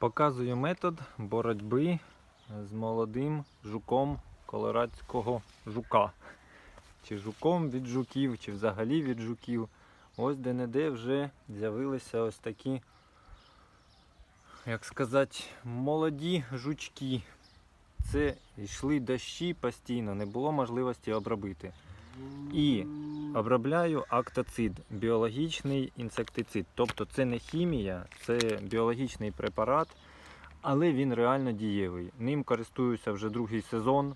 Показую метод боротьби з молодим жуком колорадського жука. Чи жуком від жуків, чи взагалі від жуків. Ось де-не-де вже з'явилися ось такі, як сказати, молоді жучки. Це йшли дощі постійно, не було можливості обробити. І обробляю актоцид, біологічний інсектицид. Тобто це не хімія, це біологічний препарат, але він реально дієвий. Ним користуюся вже другий сезон.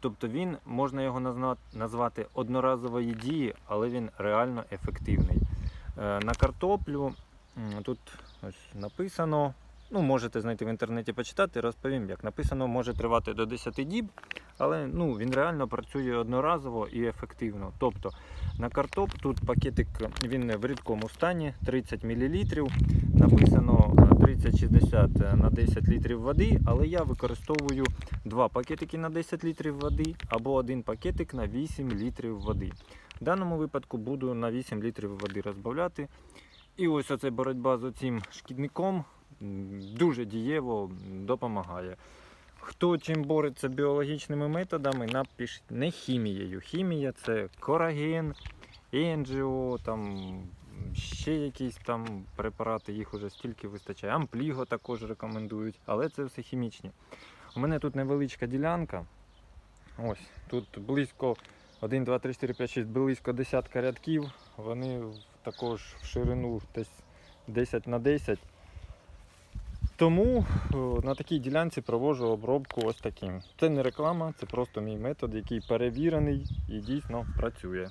Тобто він, можна його назвати одноразової дії, але він реально ефективний. Е, На картоплю тут ось написано. Ну, можете знайти в інтернеті почитати, розповім, як написано, може тривати до 10 діб, але ну, він реально працює одноразово і ефективно. Тобто на картоп тут пакетик він в рідкому стані 30 мл. Написано е, 30-60 на 10 літрів води, але я використовую два пакетики на 10 літрів води або один пакетик на 8 літрів води. В даному випадку буду на 8 літрів води розбавляти. І ось оця боротьба з цим шкідником дуже дієво допомагає. Хто чим бореться біологічними методами, напишіть не хімією. Хімія це кораген, енджіо, там ще якісь там препарати, їх уже стільки вистачає. Ампліго також рекомендують, але це все хімічні. У мене тут невеличка ділянка. Ось тут близько 1, 2, 3, 4, 5, 6, близько десятка рядків. Вони також в ширину десь 10 на 10. Тому е, на такій ділянці провожу обробку ось таким. Це не реклама, це просто мій метод, який перевірений і дійсно працює.